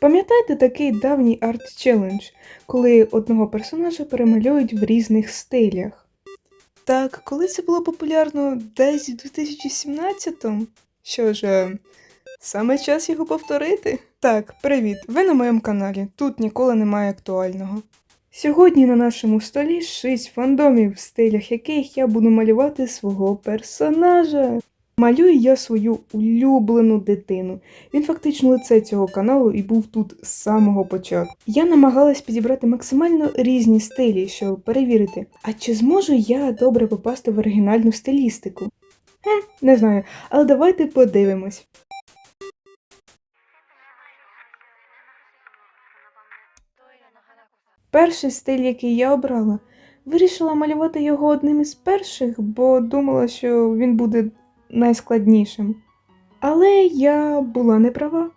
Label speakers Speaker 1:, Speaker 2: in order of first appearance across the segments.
Speaker 1: Пам'ятаєте такий давній арт-челендж, коли одного персонажа перемалюють в різних стилях? Так, коли це було популярно десь у 2017-му? Що ж, е, саме час його повторити? Так, привіт, ви на моєму каналі. Тут ніколи немає актуального. Сьогодні на нашому столі шість фандомів, в стилях яких я буду малювати свого персонажа. Малюю я свою улюблену дитину. Він фактично лице цього каналу і був тут з самого початку. Я намагалась підібрати максимально різні стилі, щоб перевірити, а чи зможу я добре попасти в оригінальну стилістику? Хм, не знаю, але давайте подивимось. Перший стиль, який я обрала, вирішила малювати його одним із перших, бо думала, що він буде найскладнішим. Але я була не права.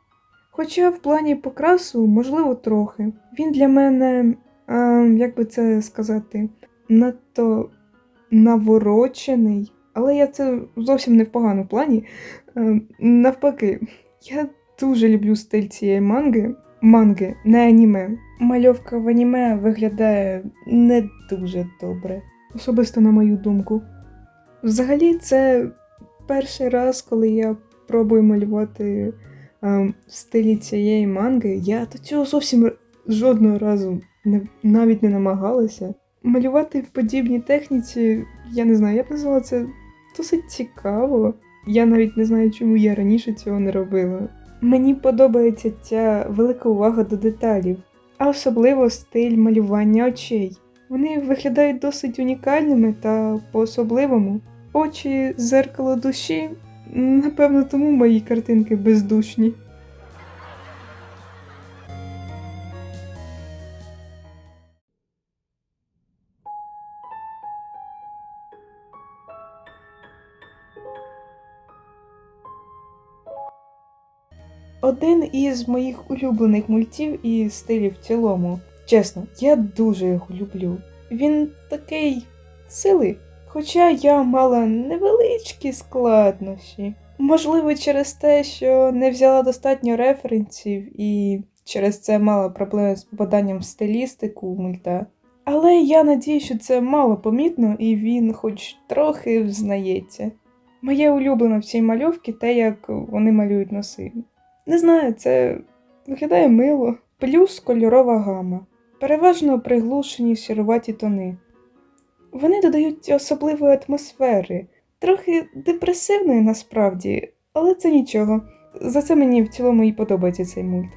Speaker 1: Хоча в плані покрасу, можливо, трохи. Він для мене, е, як би це сказати, надто наворочений. Але я це зовсім не в поганому плані. Е, навпаки, я дуже люблю стиль цієї манги. Манги, не аніме. Мальовка в аніме виглядає не дуже добре. Особисто на мою думку. Взагалі, це перший раз, коли я пробую малювати в стилі цієї манги, я до цього зовсім жодного разу не, навіть не намагалася. Малювати в подібній техніці, я не знаю, я б назвала це досить цікаво. Я навіть не знаю, чому я раніше цього не робила. Мені подобається ця велика увага до деталів, а особливо стиль малювання очей. Вони виглядають досить унікальними та по-особливому. Очі зеркало душі. Напевно, тому мої картинки бездушні. Один із моїх улюблених мультів і стилів в цілому. Чесно, я дуже його люблю. Він такий силий. Хоча я мала невеличкі складнощі. Можливо, через те, що не взяла достатньо референсів і через це мала проблеми з попаданням в стилістику мульта. Але я надію, що це мало помітно і він хоч трохи взнається. Моє улюблене в цій мальовці те, як вони малюють носи. Не знаю, це виглядає мило. Плюс кольорова гама. Переважно приглушені сіруваті тони. Вони додають особливої атмосфери, трохи депресивної насправді, але це нічого. За це мені в цілому і подобається цей мульт.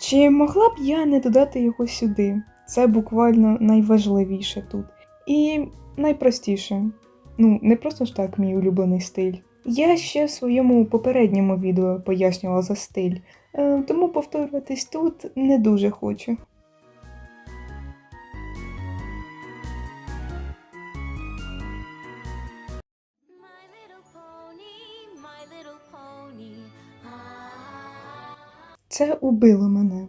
Speaker 1: Чи могла б я не додати його сюди? Це буквально найважливіше тут. І найпростіше. Ну, не просто ж так мій улюблений стиль. Я ще в своєму попередньому відео пояснювала за стиль, е, тому повторюватись тут не дуже хочу. Це убило мене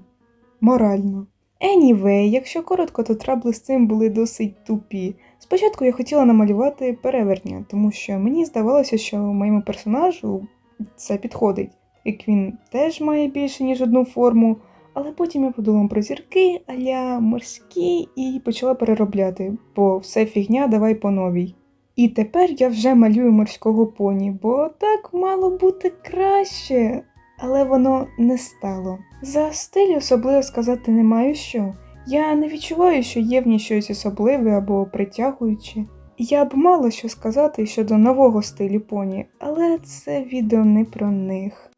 Speaker 1: морально. Anyway, якщо коротко, то трабли з цим були досить тупі. Спочатку я хотіла намалювати перевертня, тому що мені здавалося, що моєму персонажу це підходить, як він теж має більше, ніж одну форму. Але потім я подумала про зірки, аля морські, і почала переробляти, бо все фігня, давай по новій. І тепер я вже малюю морського поні, бо так мало бути краще але воно не стало. За стиль особливо сказати не маю що. Я не відчуваю, що є в ній щось особливе або притягуюче. Я б мала що сказати щодо нового стилю поні, але це відео не про них.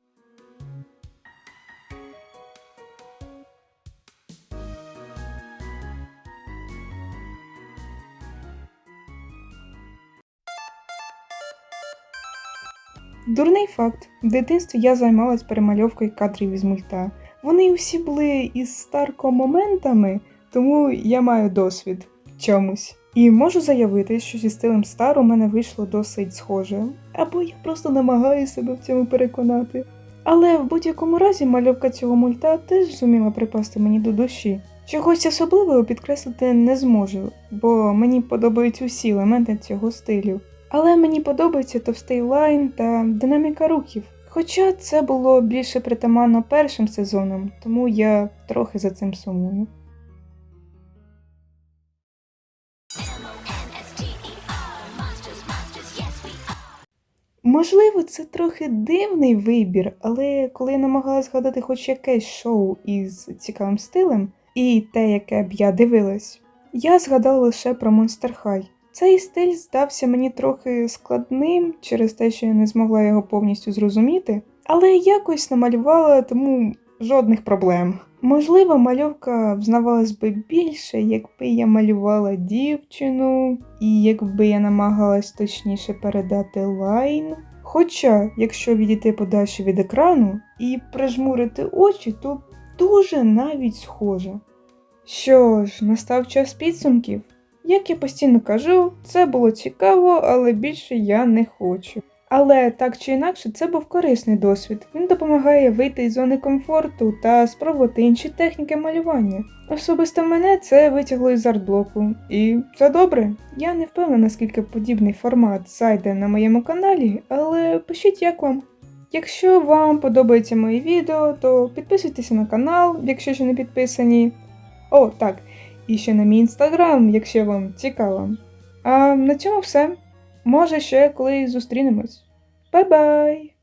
Speaker 1: Дурний факт. В дитинстві я займалась перемальовкою кадрів із мульта. Вони всі були із старко-моментами, тому я маю досвід в чомусь. І можу заявити, що зі стилем Стар у мене вийшло досить схоже, або я просто намагаюся себе в цьому переконати. Але в будь-якому разі мальовка цього мульта теж зуміла припасти мені до душі. Чогось особливого підкреслити не зможу, бо мені подобаються усі елементи цього стилю. Але мені подобається товстий лайн та динаміка рухів. Хоча це було більше притаманно першим сезоном, тому я трохи за цим сумую. Можливо, це трохи дивний вибір, але коли я намагалась згадати хоч якесь шоу із цікавим стилем, і те, яке б я дивилась, я згадала лише про Monster High. Цей стиль здався мені трохи складним через те, що я не змогла його повністю зрозуміти, але якось намалювала, тому жодних проблем. Можливо, мальовка взнавалась би більше, якби я малювала дівчину, і якби я намагалась точніше передати лайн. Хоча, якщо відійти подальше від екрану і прижмурити очі, то дуже навіть схоже. Що ж, настав час підсумків. Як я постійно кажу, це було цікаво, але більше я не хочу. Але так чи інакше, це був корисний досвід. Він допомагає вийти із зони комфорту та спробувати інші техніки малювання. Особисто мене це витягло із артблоку. І це добре. Я не впевнена, скільки подібний формат зайде на моєму каналі, але пишіть як вам. Якщо вам подобається моє відео, то підписуйтеся на канал, якщо ще не підписані. О, так, і ще на мій інстаграм, якщо вам цікаво. А на цьому все. Може, ще колись зустрінемось. Бай-бай!